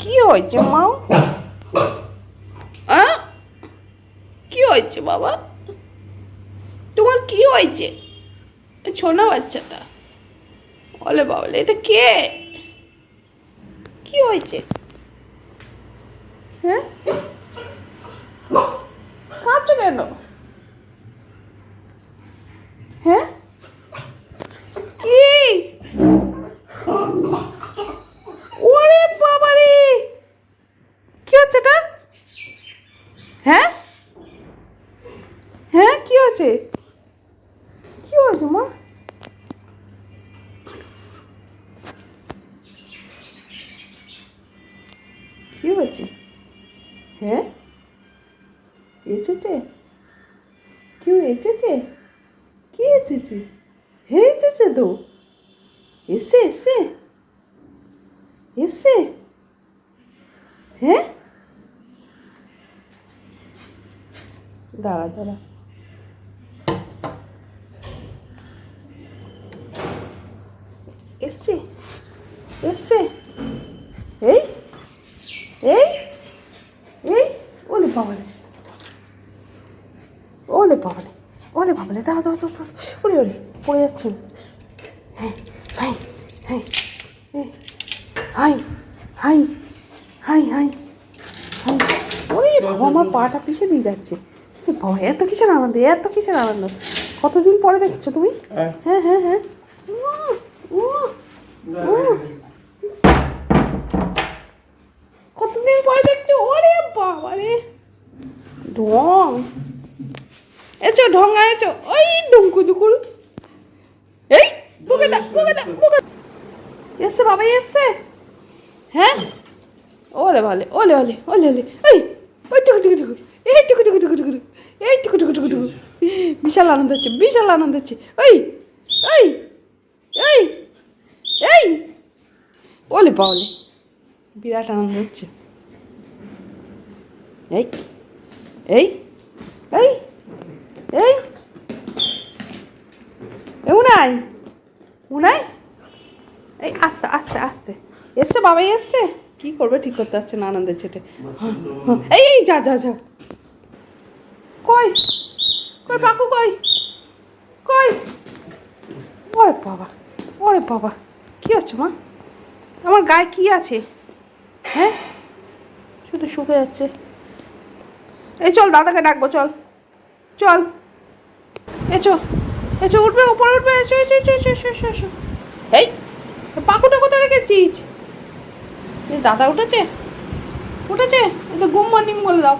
কি হয়েছে মাও? কি হয়েছে, বাবা? তোমার কি হয়েছে? ছোনা বাচ্চাটা। বলে বাবলে, এটা কে? কি হয়েছে? হ্যাঁ? কাঁদছো কেন? হ্যাঁ কি ওরে বাবারে কি হচ্ছে এটা হ্যাঁ হ্যাঁ কি হয়েছে কি হয়েছে মা কি হয়েছে? হ্যাঁ? এসেছে কেউ এসেছে কি এসেছে হে এসেছে তো! এসে এসে! এসে! হ্যাঁ? দাঁড়া দাঁড়া। এসছে এসছে এই এই এই ওলে বাবালে ওলে বাবালে দাঁড়া দাঁড়া দাঁড়া। ওরে ওরে পড়ে যাচ্ছে। হ্যাঁ hi hi hi hi hi hi hi. ওরে বাবা আমার পাটা পিষে দিয়ে যাচ্ছে। বাবা এত কিসের আনন্দ এত কিসের আনন্দ। কতদিন পরে দেখছ তুমি? হ্যাঁ। হ্যাঁ হ্যাঁ হ্যাঁ। কতদিন পরে দেখছ? ওরে বাবা রে। ঢং এছো ঢঙ্গা এছো ওই দুমকু দুকুর এই, বুকে দা বুকে দা, বুকে এসছে বাবা, এসছে। হ্যাঁ? ওলে ভালে ওলে ওলে ওলে ওলে এই, ওই টুকু টুকু টুকু, এই টুকু টুকু টুকু টুকু, এই টুকু টুকু টুকু টুকু। বিশাল আনন্দ হচ্ছে, বিশাল আনন্দ হচ্ছে। ওই এই এই এই। ওলে বাওলে বিরাট আনন্দ হচ্ছে। এই এই এই। এই? উনাই? উনাই? এই আস্তে আস্তে আস্তে। এসছে, বাবাই এসছে? কি করবে? ঠিক করতে পারছে না আনন্দের ছেটে। এই এই, যা যা যা। কই? কই, পাকু কই? কই? ওরে বাবা ওরে বাবা। কি হচ্ছে, মা? আমার গায়ে কি আছে? হ্যাঁ? শুধু শুকে যাচ্ছে। এই, চল, দাদাকে ডাকবো, চল। চল। এচো এচো, উঠবে, উপরে উঠবে, এসো এসো এসো এসো এসো এসো এসো। এই পাকুটা কোথায় রেখেছিস? দাদা উঠেছে? উঠেছে? তো গুড মর্নিং বলে দাও।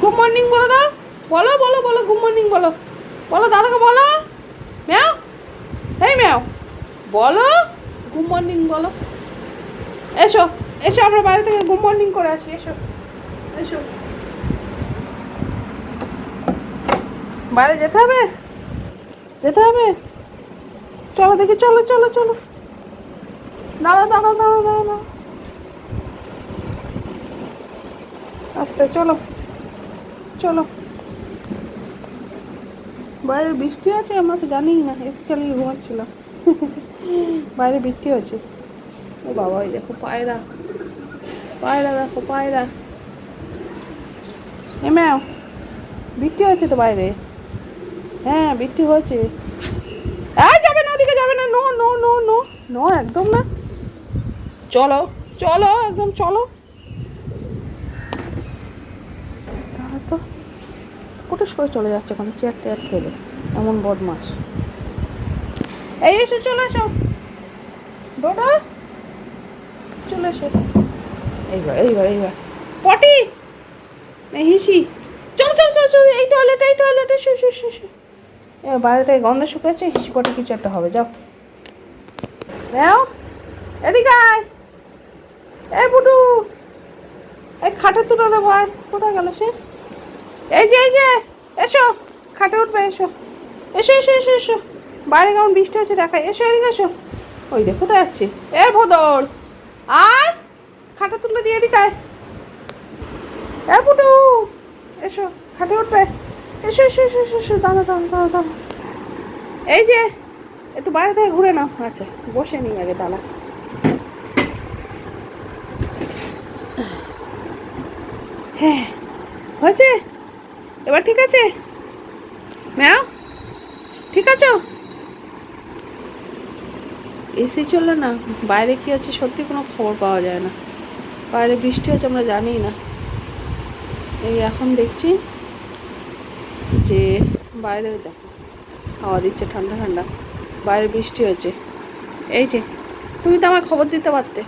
গুড মর্নিং বলে দাও। বলো বলো বলো, গুড মর্নিং বলো। বলো, দাদাকে বলো। ম্যাও। এই ম্যাও। বলো, গুড মর্নিং বলো। এসো এসো, আমরা বাইরে থেকে গুড মর্নিং করে আসি, এসো। এসো। বাইরে যেতে হবে? যেতে হবে? চলো দেখি, চলো চলো চলো। দাঁড়া দাঁড়া দাঁড়া দাঁড়া আস্তে, চলো চলো। বাইরে বৃষ্টি আছে, আমরা তো জানি না, এসে চালিয়ে ঘুমাচ্ছিলাম। বাইরে বৃষ্টি হচ্ছে। ও বাবা ওই দেখো পায়রা। পায়রা, দেখো পায়রা। এ ম্যাও, বৃষ্টি হচ্ছে তো বাইরে? হ্যাঁ বৃষ্টি হয়েছে। এই যাবে না ওদিকে, যাবে না। No no no no no, একদম না। চলো চলো, একদম চলো। তাহলে তো কুটুস করে চলে যাচ্ছে ওখানে চেয়ার টেয়ার ঠেলে, এমন বদমাস এই, এসো, চলে এসো। ডোডো, চলে এসো। এইবার এইবার এইবার। পটি হিসি। চলো চলো চলো চলো, এই টয়লেট এই টয়লেট এসো এসো এসো এসো এবার বাইরে থেকে গন্ধ শুকেছে হিসি পটে কিছু একটা হবে, যাও। নাও এদিকে আয়। এই পুটু। এই খাটে তুলে দেবো, আয়। কোথায় গেল সে? এই যে এই যে, এসো, খাটে উঠবে, এসো। এসো এসো এসো এসো। বাইরে কেমন বৃষ্টি হচ্ছে দেখা এসো, এদিকে এসো। ওই দেখো, কোথায় যাচ্ছি? এ, ভদর। আয়, খাটে তুলে দিয়ে এদিকে আয়। এ, পুটু, এসো, খাটে উঠবে। এসো এসো এসো এসো এসো দাঁড়া দাঁড়া দাঁড়া দাঁড়া এই যে, একটু বাইরে থেকে ঘুরে নাও। আচ্ছা বসে নিই আগে, দাঁড়া। হ্যাঁ হয়েছে? এবার ঠিক আছে? ম্যাও, ঠিক আছো? এসি চলল না, বাইরে কি হচ্ছে সত্যি কোনো খবর পাওয়া যায় না। বাইরে বৃষ্টি হচ্ছে আমরা জানি না। এই এখন দেখছি যে বাইরে দেখো খাওয়া দিচ্ছে, ঠান্ডা ঠান্ডা। বাইরে বৃষ্টি হয়েছে। এই যে, তুমি তো আমার খবর দিতে পারতে,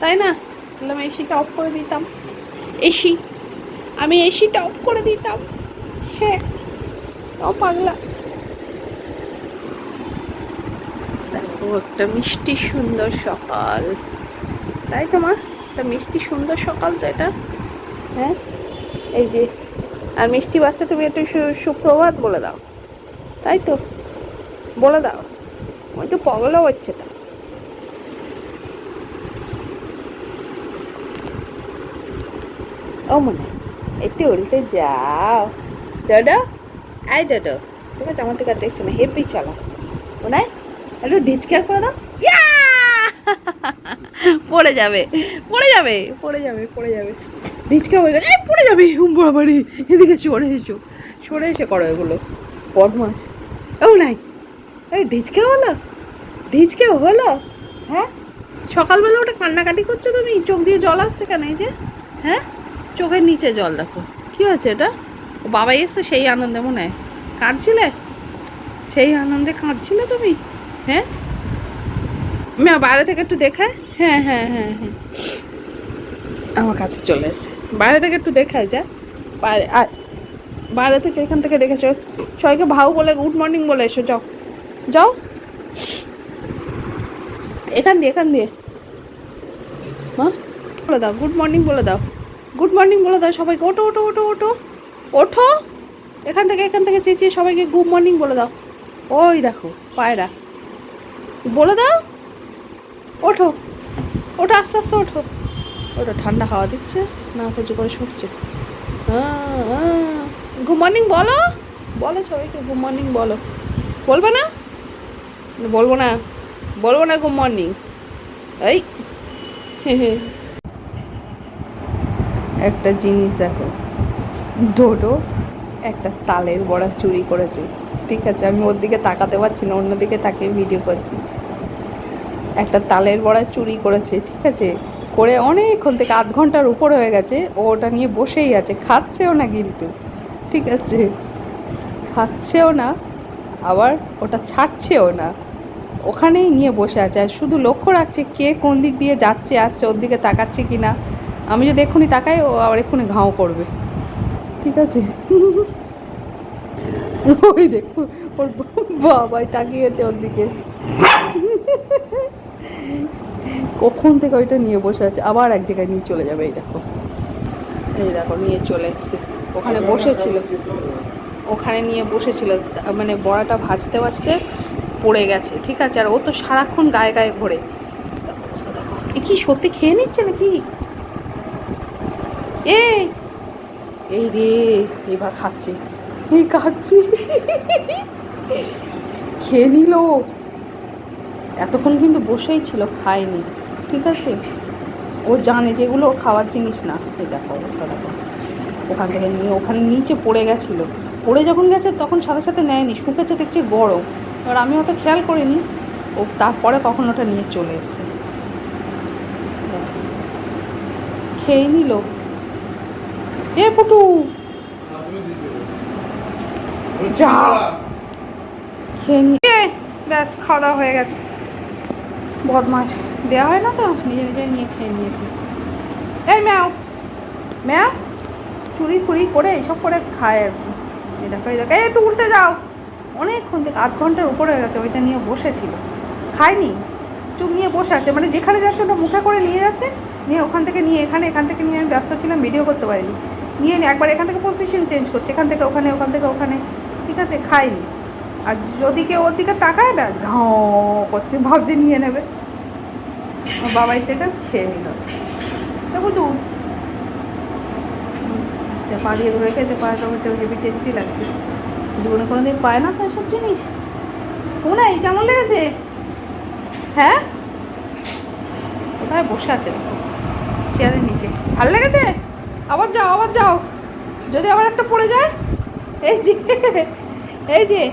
তাই না? তাহলে আমি এসিটা অফ করে দিতাম। এসি আমি এসিটা অফ করে দিতাম। হ্যাঁ পাগলা। দেখো, একটা মিষ্টি সুন্দর সকাল। তাই তো মা, একটা মিষ্টি সুন্দর সকাল তো এটা। হ্যাঁ এই যে আর মিষ্টি বাচ্চা তুমি একটু সুপ্রভাত বলে দাও। তাই তো? বলে দাও। ওই তো পগলা হচ্ছে তো। ও মনে, একটু উল্টে যাও। দাদা? আই দাদা। ঠিক আছে, আমার থেকে আর দেখছে না। হেপি চালা মনে, একটু ডিচকেয়ার করে দাও। পড়ে যাবে পড়ে যাবে পড়ে যাবে পড়ে যাবে। ডিচকা হয়ে গেছে পড়ে যাবে বাড়ি। এদিকে সরে এসো, সরে এসে করো এগুলো। বদমাস ও নাই। এই ডিচকে হলো? ডিচকে হলো? হ্যাঁ? সকালবেলা ওটা কান্নাকাটি করছ তুমি? চোখ দিয়ে জল আসছে কেন এই যে? হ্যাঁ? চোখের নিচে জল, দেখো। কি হয়েছে এটা? ও বাবাই এসছে, সেই আনন্দে মনে হয়। কাঁদছিলে? সেই আনন্দে কাঁদছিলে তুমি? হ্যাঁ? মেয়া বাইরে থেকে একটু দেখায়। হ্যাঁ হ্যাঁ হ্যাঁ হ্যাঁ। আমার কাছে চলে এসে। বাইরে থেকে একটু দেখায় যা। বাইরে আর বাইরে থেকে এখান থেকে দেখেছ সবাইকে ভাউ বলে গুড মর্নিং বলে এসো, যাও। যাও। এখান দিয়ে এখান দিয়ে। মা, বলে দাও গুড মর্নিং বলে দাও। গুড মর্নিং বলে দাও সবাইকে, ওঠো ওঠো ওঠো ওঠো। ওঠো। এখান থেকে এখান থেকে চেঁচিয়ে সবাইকে গুড মর্নিং বলে দাও। ওই দেখো, পায়রা। বলে দাও। ওঠো। ওঠো, আস্তে আস্তে ওঠো। ওটা ঠান্ডা হাওয়া দিচ্ছে, না কিছু করে শুকছে গুড মর্নিং বলো। বলো সবাইকে গুড মর্নিং বলো। বলবে না? বলব না। বলব না গুড মর্নিং। এই। একটা জিনিস দেখো। ডোডো একটা তালের বড়া চুরি করেছে। ঠিক আছে, আমি ওর দিকে তাকাতে পারছি না, অন্যদিকে তাকিয়ে ভিডিও করছি। একটা তালের বড়া চুরি করেছে, ঠিক আছে? করে অনেকক্ষণ থেকে আধ ঘণ্টার উপর হয়ে গেছে, ও ওটা নিয়ে বসেই আছে, খাচ্ছেও না কিন্তু, ঠিক আছে? খাচ্ছেও না, আবার ওটা ছাড়ছেও না, ওখানেই নিয়ে বসে আছে। আর শুধু লক্ষ্য রাখছে কে কোন দিক দিয়ে যাচ্ছে, আসছে, ওর দিকে তাকাচ্ছে কি না আমি যদি এক্ষুনি তাকাই, ও আবার এক্ষুনি ঘাও করবে, ঠিক আছে? ওই দেখো ওর বাবাই তাকিয়েছে ওর দিকে। কখন থেকে ওইটা নিয়ে বসে আছে। আবার এক জায়গায় নিয়ে চলে যাবে, এই দেখো। এই দেখো, নিয়ে চলে এসছে। ওখানে বসেছিল। ওখানে নিয়ে বসেছিল। মানে বড়াটা ভাজতে ভাজতে পড়ে গেছে, ঠিক আছে? আর ও তো সারাক্ষণ গায়ে গায়ে ঘোরে। এ কি, সত্যি খেয়ে নিচ্ছে নাকি? এই এই রে, এবার খাচ্ছি। এই খাচ্ছি। খেয়ে নিল। এতক্ষণ কিন্তু বসেই ছিল, খায়নি। ঠিক আছে? ও জানে যে এগুলো ওর খাওয়ার জিনিস না। এই দেখো অবস্থা দেখো। ওখান থেকে নিয়ে, ওখানে নিচে পড়ে গেছিল। পড়ে যখন গেছে তখন সাথে সাথে নেয়নি। শুকেছে, দেখছে গরম। এবার আমি অত খেয়াল করিনি। ও তারপরে কখন ওটা নিয়ে চলে এসছে। খেয়ে নিল। এ পুটু! যা! খেয়ে ব্যাস, খাওয়া দাওয়া হয়ে গেছে। বদমাস দেওয়া হয় না তো? নিজে নিজে নিয়ে খেয়ে নিয়েছি। এই ম্যাও ম্যাও, চুরি ফুরি করে এইসব করে খায় আর কি। এই দেখো এই দেখো একটু উল্টে যাও। অনেকক্ষণ থেকে, আধ ঘণ্টার উপরে হয়ে গেছে, ওইটা নিয়ে বসেছিল। খায়নি, চুপ নিয়ে বসে আছে। মানে যেখানে যাচ্ছে ওটা মুখে করে নিয়ে যাচ্ছে, নিয়ে ওখান থেকে নিয়ে, এখানে, এখান থেকে নিয়ে আমি ব্যস্ত ছিলাম, ভিডিও করতে পারিনি। নিয়ে একবার এখান থেকে পজিশন চেঞ্জ করছে, এখান থেকে ওখানে, ওখান থেকে ওখানে। ঠিক আছে, খায়নি। আর যদি কেউ ওর দিকে তাকায়, ব্যাস ঘাও করছে, ভাবছে নিয়ে নেবে। বাবাই থেকে খেয়ে নিল। তো। আচ্ছা পাড়িয়ে ধরে রেখেছে পায়ে টমেটো হেভি টেস্টি লাগছে। জীবনে কোনো দিন পায় না তো সব জিনিস? নাই কেমন লেগেছে? হ্যাঁ? কোথায় বসে আছে? চেয়ারের নিচে। ভালো লেগেছে? আবার যাও আবার যাও। যদি আবার একটা পড়ে যায়? এই যে এই যে,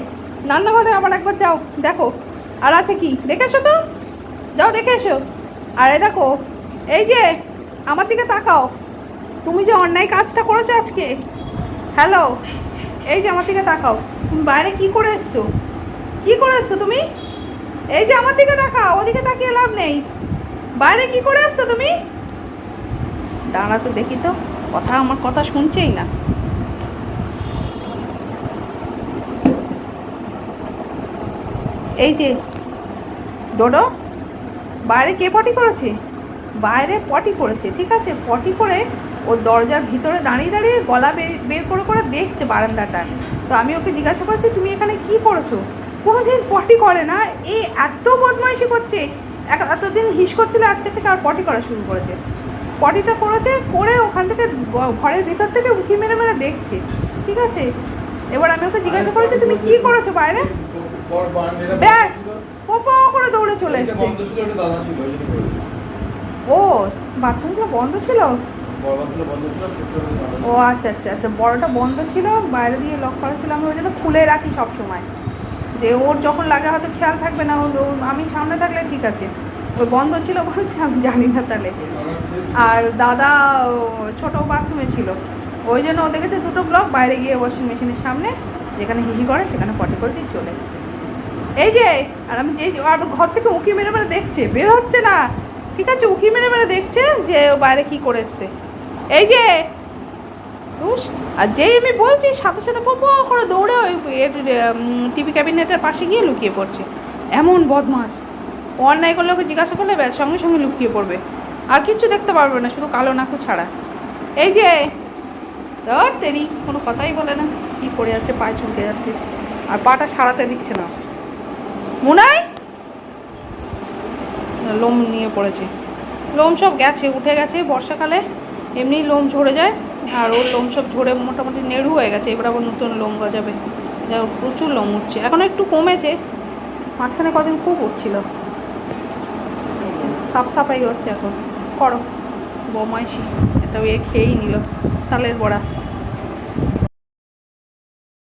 রান্নাঘরে আবার একবার যাও। দেখো। আর আছে কি? দেখে এসো তো? যাও, দেখে এসো। আরে দেখো, এই যে, আমার দিকে তাকাও। তুমি যে অন্যায় কাজটা করেছ আজকে, হ্যালো, এই যে আমার দিকে তাকাও। তুমি বাইরে কি করে এসছো? কি করে এসছো তুমি? এই যে আমার দিকে তাকাও, ওদিকে তাকিয়ে লাভ নেই। বাইরে কি করে এসছো তুমি? দাঁড়া তো দেখি তো, কথা আমার কথা শুনছেই না। এই যে, ডোডো বাইরে কে পটি করেছে বাইরে পটি করেছে ঠিক আছে পটি করে ও দরজার ভিতরে দাঁড়িয়ে দাঁড়িয়ে গলা বের করে করে দেখছে বারান্দাটা তো আমি ওকে জিজ্ঞাসা করেছি তুমি এখানে কি করেছ কোনোদিন পটি করে না এ এত বদমাইশি করছে এতদিন হিস করছিল আজকে থেকে আর পটি করা শুরু করেছে পটিটা করেছে করে ওখান থেকে ঘরের ভিতর থেকে উঁকি মেরে মেরে দেখছে ঠিক আছে এবার আমি ওকে জিজ্ঞাসা করেছি তুমি কি করেছ বাইরে ব্যাস পপা করে দৌড়ে চলে এসছে। ও বাথরুমগুলো বন্ধ ছিল? ও আচ্ছা আচ্ছা তো বড়টা বন্ধ ছিল বাইরে দিয়ে লক করা ছিল আমি ওই জন্য খুলে রাখি সব সময় যে ওর যখন লাগে হয়তো খেয়াল থাকবে না আমি সামনে থাকলে ঠিক আছে। ওই বন্ধ ছিল বলছে আমি জানি না তাহলে। আর দাদা ছোট বাথরুমে ছিল। ওই জন্য ও দেখেছে দুটো ব্লক বাইরে গিয়ে ওয়াশিং মেশিনের সামনে যেখানে হিসি করে সেখানে পটে করে দিয়ে চলে এসছে। এই যে, আর আমি যে আর ঘর থেকে উঁকি মেরে মেরে দেখছে, বের হচ্ছে না। ঠিক আছে, উঁকি মেরে মেরে দেখছে যে ও বাইরে কি করে এসছে। এই যে বুঝ আর যেই আমি বলছি, সাথে সাথে পপ করে দৌড়ে ওই টিভি ক্যাবিনেটের পাশে গিয়ে লুকিয়ে পড়ছে। এমন বদমাস। অন্যায় করলে ওকে জিজ্ঞাসা করলে ব্যাস, সঙ্গে সঙ্গে লুকিয়ে পড়বে। আর কিচ্ছু দেখতে পারবে না, শুধু কালো নাকু ছাড়া। এই যে, ধর তেরি, কোনো কথাই বলে না। কি করে যাচ্ছে পায়ে চুলকে যাচ্ছে। আর পাটা সারাতে দিচ্ছে না। মুনাই? লোম নিয়ে পড়েছে। লোম সব গেছে, উঠে গেছে বর্ষাকালে। এমনি লোম ঝরে যায়, আর ওর লোম সব ঝরে মোটামুটি নেড়ু হয়ে গেছে। এবার আবার নতুন লোম গজাবে। যা প্রচুর লোম উঠছে। এখন একটু কমেছে, মাঝখানে কদিন খুব উঠছিল। সাফ সাফাই হচ্ছে এখন। করো, বমাইশি এটা এ খেয়েই নিল, তালের বড়া।